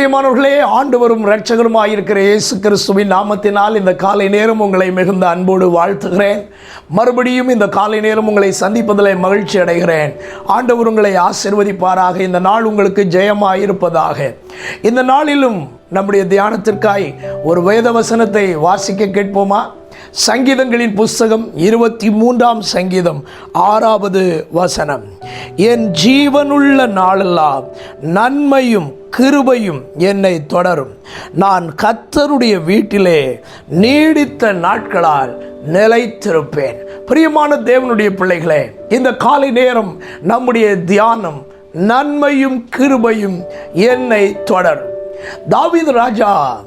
பிரியமானவர்களே ஆண்டவரும் இருக்கிற இயேசு கிறிஸ்துவின் நாமத்தினால் இந்த காலை நேரம் உங்களை மிகுந்த அன்போடு வாழ்த்துகிறேன். மறுபடியும் இந்த காலை நேரம் உங்களை சந்திப்பதில் மகிழ்ச்சி அடைகிறேன். ஆண்டவர் உங்களை ஆசிர்வதிப்பாராக. இந்த நாள் உங்களுக்கு ஜெயமாயிருப்பதாக. இந்த நாளிலும் நம்முடைய தியானத்திற்காய் ஒரு வேத வசனத்தை வாசிக்க கேட்போமா? சங்கீதங்களின் புஸ்தகம் இருபத்தி மூன்றாம் சங்கீதம் ஆறாவது வசனம். என் ஜீவனுள்ள நாளெல்லாம் நன்மையும் கிருபையும் என்னை தொடரும். நான் கத்தருடைய வீட்டிலே நீடித்த நாட்களால் நிலைத்திருப்பேன். பிரியமான தேவனுடைய பிள்ளைகளே இந்த காலை நேரம் நம்முடைய தியானம் நன்மையும் கிருபையும் என்னை தொடரும். தாவித ராஜா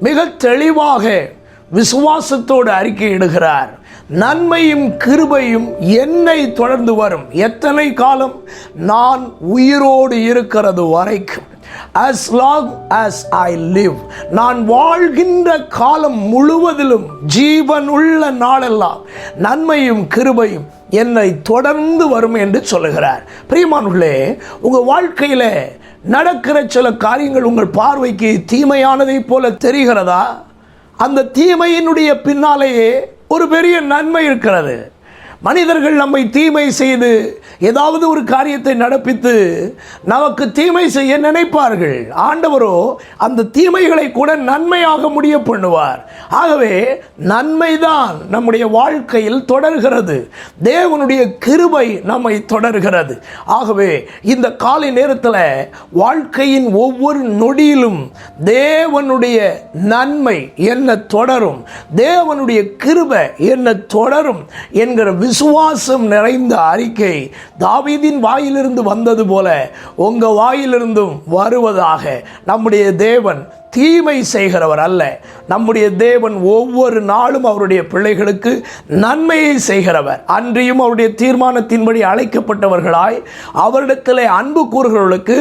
மிக தெளிவாக விசுவாசத்தோடு அறிக்கையிடுகிறார். நன்மையும் கிருபையும் என்னை தொடர்ந்து வரும். எத்தனை காலம்? நான் உயிரோடு இருக்கிறது வரைக்கும். As long as I live நான் வாழ்கின்ற காலம் முழுவதிலும் ஜீவன் உள்ள நாளெல்லாம் நன்மையும் கிருபையும் என்னை தொடர்ந்து வரும் என்று சொல்லுகிறார். பிரியமானுள்ளே உங்கள் வாழ்க்கையில் நடக்கிற சில காரியங்கள் உங்கள் பார்வைக்கு தீமையானதைப் போல தெரிகிறதா? அந்த தீமையினுடைய பின்னாலேயே ஒரு பெரிய நன்மை இருக்கிறது. மனிதர்கள் நம்மை தீமை செய்து ஏதாவது ஒரு காரியத்தை நடப்பித்து நமக்கு தீமை செய்ய நினைப்பார்கள். ஆண்டவரோ அந்த தீமைகளை கூட நன்மையாக முடிய பண்ணுவார். ஆகவே நன்மைதான் நம்முடைய வாழ்க்கையில் தொடர்கிறது. தேவனுடைய கிருபை நம்மை தொடர்கிறது. ஆகவே இந்த காலை நேரத்தில் வாழ்க்கையின் ஒவ்வொரு நொடியிலும் தேவனுடைய நன்மை என்ன தொடரும்? தேவனுடைய கிருபை என்ன தொடரும்? என்கிற விசுவாசம் நிறைந்த அறிக்கை தாவீதின் வாயிலிருந்து வந்தது போல உங்கள் வாயிலிருந்தும் வருவதாக நம்முடைய தேவன் தீமை செய்கிறவர் அல்ல. நம்முடைய தேவன் ஒவ்வொரு நாளும் அவருடைய பிள்ளைகளுக்கு நன்மையை செய்கிறவர். அன்றியும் அவருடைய தீர்மானத்தின்படி அழைக்கப்பட்டவர்களாய் அவரிடத்தில் அன்பு கூறுகிறவர்களுக்கு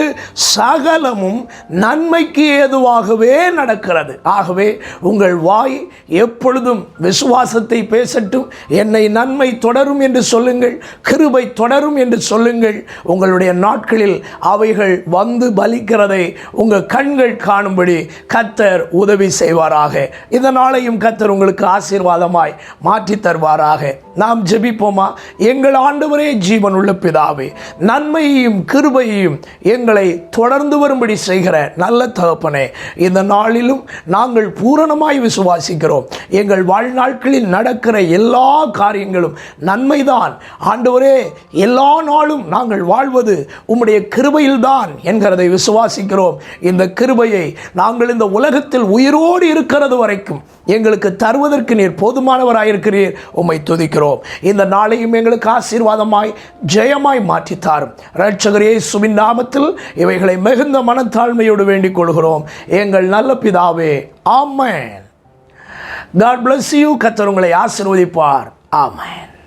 சகலமும் நன்மைக்கு ஏதுவாகவே நடக்கிறது. ஆகவே உங்கள் வாய் எப்பொழுதும் விசுவாசத்தை பேசட்டும். என்னை நன்மை தொடரும் என்று சொல்லுங்கள் கிருபை தொடரும் என்று சொல்லுங்கள். உங்களுடைய நாட்களில் அவைகள் வந்து பலிக்கிறதை உங்கள் கண்கள் காணும்படி கத்தர் உதவி செய்வாராக. இந்த நாளையும் கத்தர் உங்களுக்கு ஆசீர்வாதமாய் மாற்றி தருவாராக. நாம் ஜெபிப்போமா? எங்கள் ஆண்டவரே ஜீவன் உள்ள பிதாவே நன்மையையும் கிருபையையும் எங்களை தொடர்ந்து வரும்படி செய்கிற நல்ல தகப்பனே இந்த நாளிலும் நாங்கள் பூரணமாய் விசுவாசிக்கிறோம். எங்கள் வாழ்நாட்களில் நடக்கிற எல்லா காரியங்களும் நன்மைதான். ஆண்டவரே எல்லா நாளும் நாங்கள் வாழ்வது உம்முடைய கிருபையில்தான் என்கிறதை விசுவாசிக்கிறோம். இந்த கிருபையை நாங்கள் இந்த உலகத்தில் உயிரோடு இருக்கிறது வரைக்கும் எங்களுக்கு தருவதற்கு நீர் போதுமானவராயிருக்கிறீர். உம்மை துதிக்கிறோம். இந்த நாளையும் எங்களுக்கு ஆசீர்வாதமாய் ஜெயமாய் மாற்றித்தாரும் ரட்சகரே ரட்சகர் நாமத்தில் இவைகளை மிகுந்த மனத்தாழ்மையோடு வேண்டிக் கொள்கிறோம். எங்கள் நல்ல பிதாவே ஆமேன். காட் பிளஸ் யூ கத்தர் உங்களை ஆசீர்வதிப்பார். ஆமேன்.